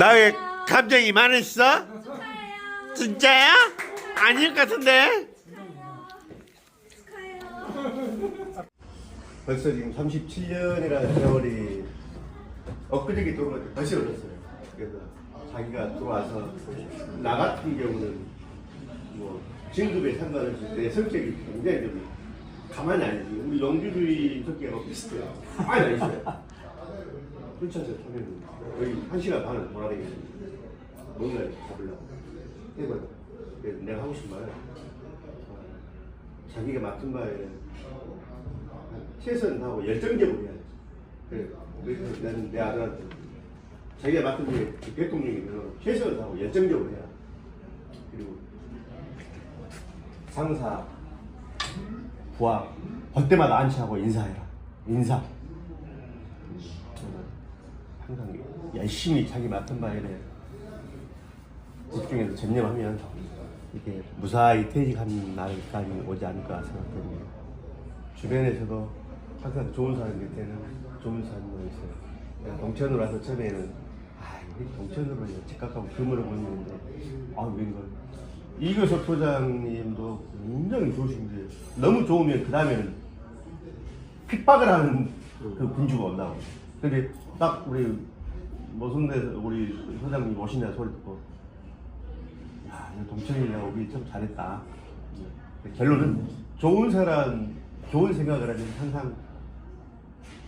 나의 감정이 많았어? 축하해요. 진짜야? 아닐 것 같은데? 벌써 지금 37년이라는 세월이 엊그저께 들어오는데 벌써 흘렀어요. 그래서 자기가 들어와서 나 같은 경우는 뭐 진급에 상관없이 내 성격이 굉장히 좀 가만히 안 있어요. 우리 영주주의 성격하고 비슷해요. 가만히 안 있어요. 풀천에서 타면 거의 한 시간 반을 돌아다니겠습니다. 뭔가를 잡으려고. 해봐요. 내가 하고 싶은 어, 자기가 맡은 바에 최선을 다하고 열정적으로 해야 돼. 그래. 그래서 나는 내 아들한테 자기가 맡은 게 대통령이면 최선을 다하고 열정적으로 해야 돼. 그리고 상사, 부하, 볼 때마다 안치하고 인사해라. 인사. 어, 항상 열심히 자기 맡은 바에 대해 집중해서 전념하면 이게 무사히 퇴직하는 날까지 오지 않을까 생각됩니다. 주변에서도 항상 좋은 사람 밑에는 좋은 사람이 있어요. 내가 동천으로 와서 처음에는 아, 동천으로 집값하고 규모를 보는데 아, 웬걸. 이교섭 소장님도 굉장히 좋으신데 너무 좋으면 그 다음에는 핍박을 하는 그 군주가 온다고. 근데 딱 우리 모순대에서 우리 소장님 오신다 소리 듣고 야, 이거 동천이냐 우리 참 잘했다. 결론은 좋은 사람, 좋은 생각을 하면 항상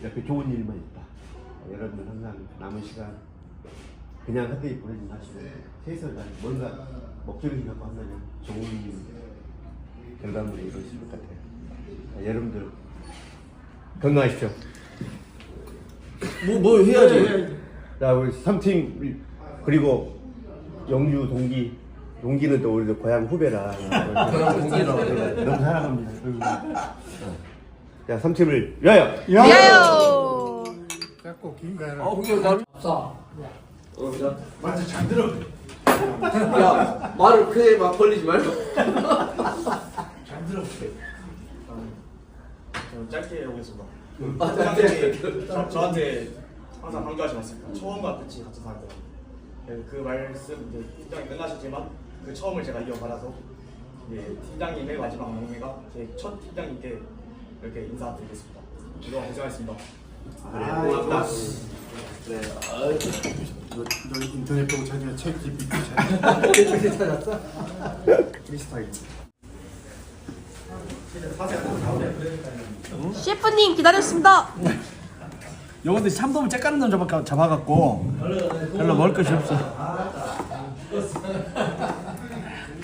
옆에 좋은 일만 있다. 여러분들 항상 남은 시간 그냥 헛되이 보내지 마시고 최선을 다해 뭔가 목적을 갖고 한다면 좋은 결과물이 이루어질 것 같아요. 자, 여러분들 건강하십시오. 뭐, 뭐 해야지. 자 우리 3팀 그리고 영주 동기 동기는 또 우리 고향 후배라 고향 동기라고. 너무 사랑합니다 어. 자 3팀을 위하여 위하여 자꾸 긴 거야. 아, 그게 나를 쏴. 어, 야. 맞아, 잘 들어. 야, 말을 크게 막 벌리지 말고. 잘 들어. 저는 짧게 해보겠습니다. 아, 팀장님이 저, 저한테 항상 반가워하지 않습니까? 처음과 끝이 같은 사람들. 그 말씀 이제 팀장이 끝나셨지만 그 처음을 제가 이어받아서 이제 팀장님의 마지막 막내가 제 첫 팀장님께 이렇게 인사드리겠습니다. 그동안 고생하셨습니다. 아, 고맙다 네, 아유. 너, 너 인터넷 보고 찾으면 책 GPT 찾아. 찾았어? 프리스타일. 셰프님 기다렸습니다 요건데 참돔을 째까는 놈 잡아, 잡아갖고 별로 먹을 것이 없어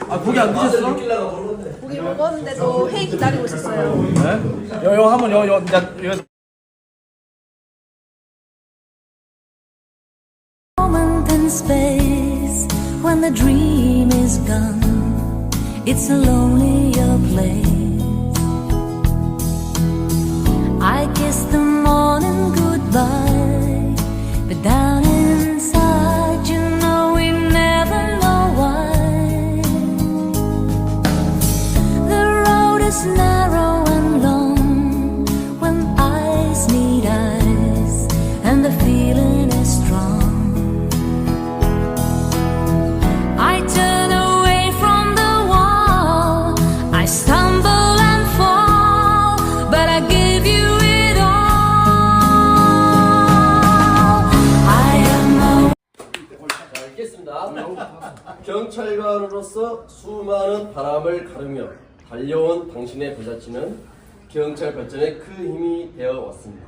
아 고기 안 드셨어? 고기 먹었는데도 회의 기다리고 있었어요 네? 요, 요 한번 요, 요, 야, 요, moment in space when the dream is gone. It's a lonelier place. I kiss the morning goodbye, but down inside, you know we never know why. The road is narrow and long when eyes meet eyes, and the feeling is strong. I turn away from the wall. I stumble 경찰관으로서 수많은 바람을 가르며 달려온 당신의 부잣집은 경찰 발전에 큰 힘이 되어 왔습니다.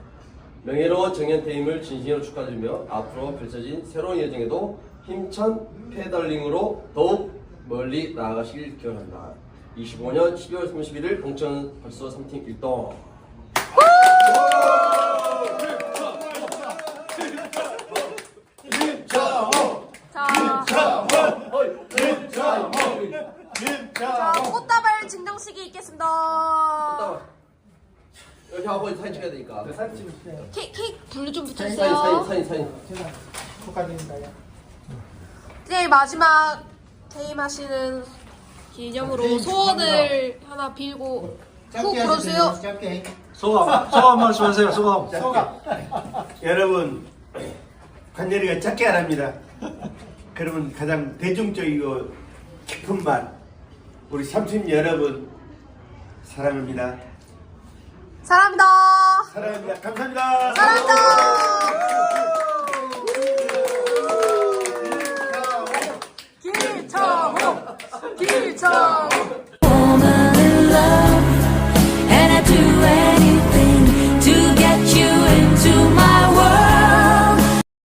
명예로운 정년퇴임을 진심으로 축하드리며 앞으로 펼쳐진 새로운 여정에도 힘찬 페달링으로 더욱 멀리 나아가시길 기원합니다. 25년 12월 31일 동천 벌써 3팀 1동. 자, 자 꽃다발 증정식이 있겠습니다 여기 하고 사진 찍어야 되니까. 케이크, 케이크 불좀 사진 붙여주세요 사진 사진. 네 마지막 퇴임하시는 기념으로 소원을 하나 빌고 후 불어주세요. 짧게. 소감 소감 말씀하세요. 소감. 소감. 여러분 관절이가 짧게 하랍니다. 그러면 가장 대중적이고 깊은 말 우리 삼촌 여러분 사랑합니다. 사랑합니다. 사랑합니다. 감사합니다. 사랑합니다.